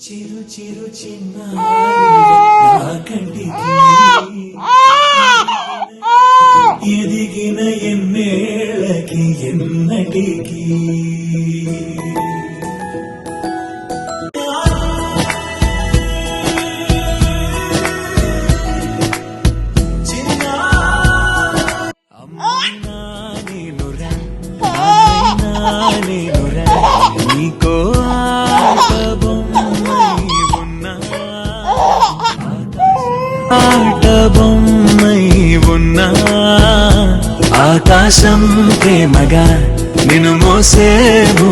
చిరు చిరు చిన్న ఎదిగిన ఎన్నేళ్ళకి ఎన్నటికి? నీకో ఆట బొమ్మై ఉన్నా. ఆకాశం ప్రేమగా నిన్ను మోసేము